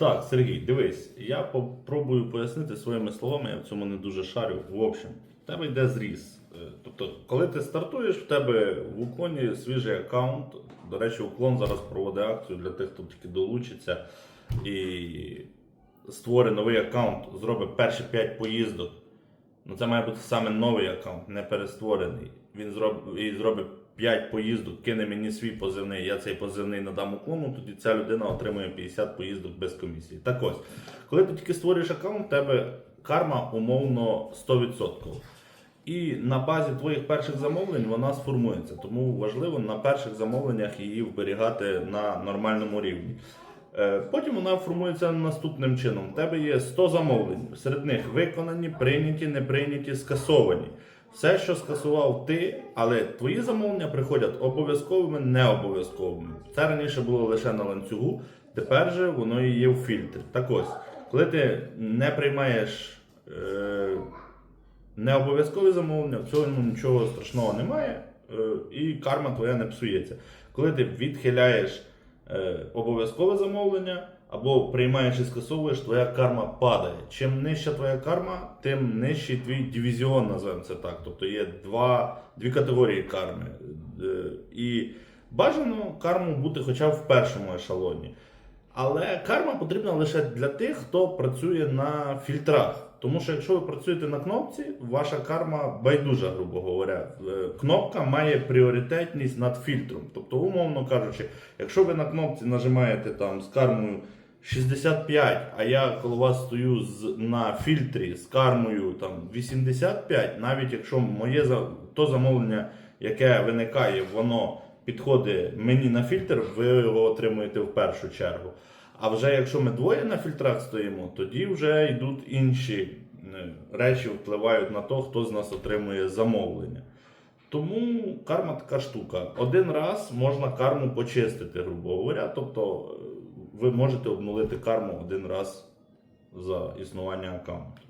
Так, Сергій, дивись, я попробую пояснити своїми словами, я в цьому не дуже шарю. В общем, в тебе йде зріз. Е, Тобто, коли ти стартуєш, в тебе в уклоні свіжий аккаунт. До речі, уклон зараз проводить акцію для тих, хто тільки долучиться і створить новий аккаунт, зробить перші 5 поїздок. Ну, це має бути саме новий аккаунт, не перестворений. Він зробить і зробить 5 поїздок, кине мені свій позивний, я цей позивний надам уклону, тоді ця людина отримує 50 поїздок без комісії. Так ось, коли ти тільки створюєш аккаунт, в тебе карма умовно 100%. І на базі твоїх перших замовлень вона сформується. Тому важливо на перших замовленнях її вберігати на нормальному рівні. Е, Потім вона формується наступним чином. У тебе є 100 замовлень. Серед них виконані, прийняті, не прийняті, скасовані. Все, що скасував ти, але твої замовлення приходять обов'язковими, не обов'язковими. Це раніше було лише на ланцюгу, тепер же воно і є в фільтрі. Так ось, коли ти не приймаєш е, не обов'язкові замовлення, в цьому нічого страшного немає, е, і карма твоя не псується. Коли ти відхиляєш обов'язкове замовлення або приймаєш і скасовуєш, твоя карма падає. Чим нижча твоя карма, тим нижчий твій дивізіон, називаємо це так. Тобто є два, дві категорії карми. Е, І бажано карму бути хоча б в першому ешелоні. Але карма потрібна лише для тих, хто працює на фільтрах. Тому що якщо ви працюєте на кнопці, ваша карма байдужа, грубо говоря. Е, Кнопка має пріоритетність над фільтром. Тобто, умовно кажучи, якщо ви на кнопці нажимаєте там з кармою 65, а я коло вас стою з, на фільтрі з кармою там 85, навіть якщо моє то замовлення, яке виникає, воно підходить мені на фільтр, ви його отримуєте в першу чергу. А вже якщо ми двоє на фільтрах стоїмо, тоді вже йдуть інші е, речі, впливають на те, хто з нас отримує замовлення. Тому карма така штука. Один раз можна карму почистити, грубо говоря. Тобто е, ви можете обнулити карму один раз за існування аккаунту.